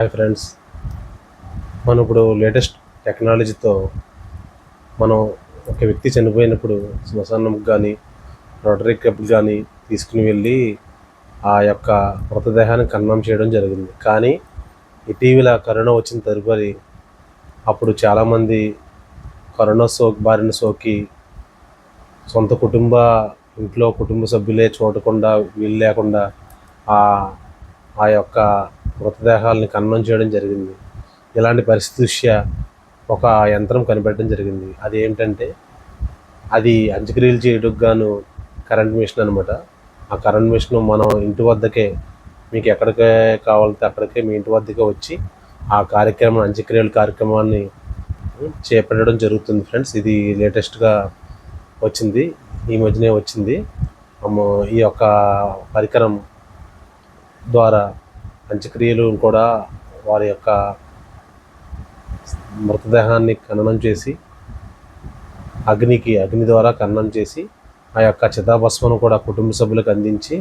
Hi friends మనం ఇప్పుడు latest టెక్నాలజీతో మనం ఒక వ్యక్తి చనిపోయినప్పుడు శ్మశానంకి కానీ రోటరీ క్లబ్ కానీ తీసుకుని వెళ్ళి ఆ యొక్క మృతదేహాన్ని ఖననం చేయడం జరిగింది. కానీ ఇటీవల కరోనా వచ్చిన తదుపరి అప్పుడు చాలామంది కరోనా సోకి బారిన సోకి సొంత కుటుంబ ఇంట్లో కుటుంబ సభ్యులే చూడకుండా వీలు లేకుండా ఆ ఆ యొక్క మృతదేహాలని ఖననం చేయడం జరిగింది. ఇలాంటి పరిస్థితి దృష్ట్యా ఒక యంత్రం కనిపెట్టడం జరిగింది. అది ఏంటంటే అది అంత్యక్రియలు చేయడానికి గాను కరెంట్ మిషన్ అనమాట ఆ కరెంట్ మిషన్ మనం ఇంటి వద్దకే మీకు ఎక్కడికే కావాలంటే అక్కడికే మీ ఇంటి వద్దకే వచ్చి ఆ కార్యక్రమం అంత్యక్రియల కార్యక్రమాన్ని చేపట్టడం జరుగుతుంది ఫ్రెండ్స్. ఇది లేటెస్ట్గా వచ్చింది. ఈ మధ్యనే వచ్చింది. ఈ యొక్క పరికరం ద్వారా అంత్యక్రియలు కూడా వారి యొక్క మృతదేహాన్ని ఖననం చేసి అగ్నికి అగ్ని ద్వారా ఖననం చేసి ఆ యొక్క చితాభస్మను కూడా కుటుంబ సభ్యులకు అందించి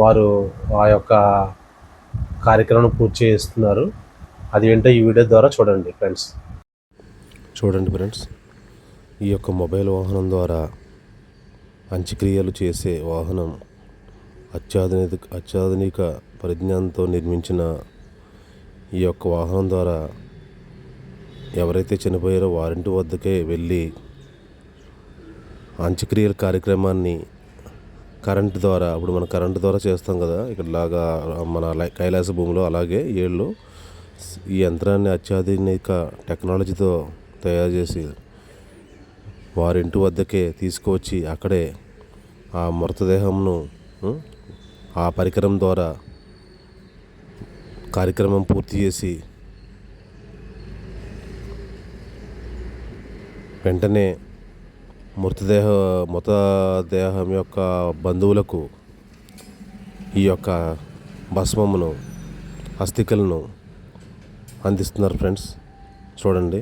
వారు ఆ యొక్క కార్యక్రమం పూర్తి చేస్తున్నారు. అది ఏంటో ఈ వీడియో ద్వారా చూడండి ఫ్రెండ్స్. చూడండి ఫ్రెండ్స్ ఈ యొక్క మొబైల్ వాహనం ద్వారా అంత్యక్రియలు చేసే వాహనం అత్యాధునిక అత్యాధునిక పరిజ్ఞానంతో నిర్మించిన ఈ యొక్క వాహనం ద్వారా ఎవరైతే చనిపోయారో వారింటి వద్దకే వెళ్ళి అంత్యక్రియల కార్యక్రమాన్ని కరెంట్ ద్వారా ఇప్పుడు మనం కరెంట్ ద్వారా చేస్తాం కదా ఇక్కడ లాగా మన కైలాస భూమిలో అలాగే ఏళ్ళు ఈ యంత్రాన్ని అత్యాధునిక టెక్నాలజీతో తయారు చేసి వారి ఇంటి వద్దకే తీసుకువచ్చి అక్కడే ఆ మృతదేహంను ఆ పరికరం ద్వారా కార్యక్రమం పూర్తి చేసి వెంటనే మృతదేహ మృతదేహం యొక్క బంధువులకు ఈ యొక్క భస్మమును అస్థికలను అందిస్తున్నారు ఫ్రెండ్స్. చూడండి.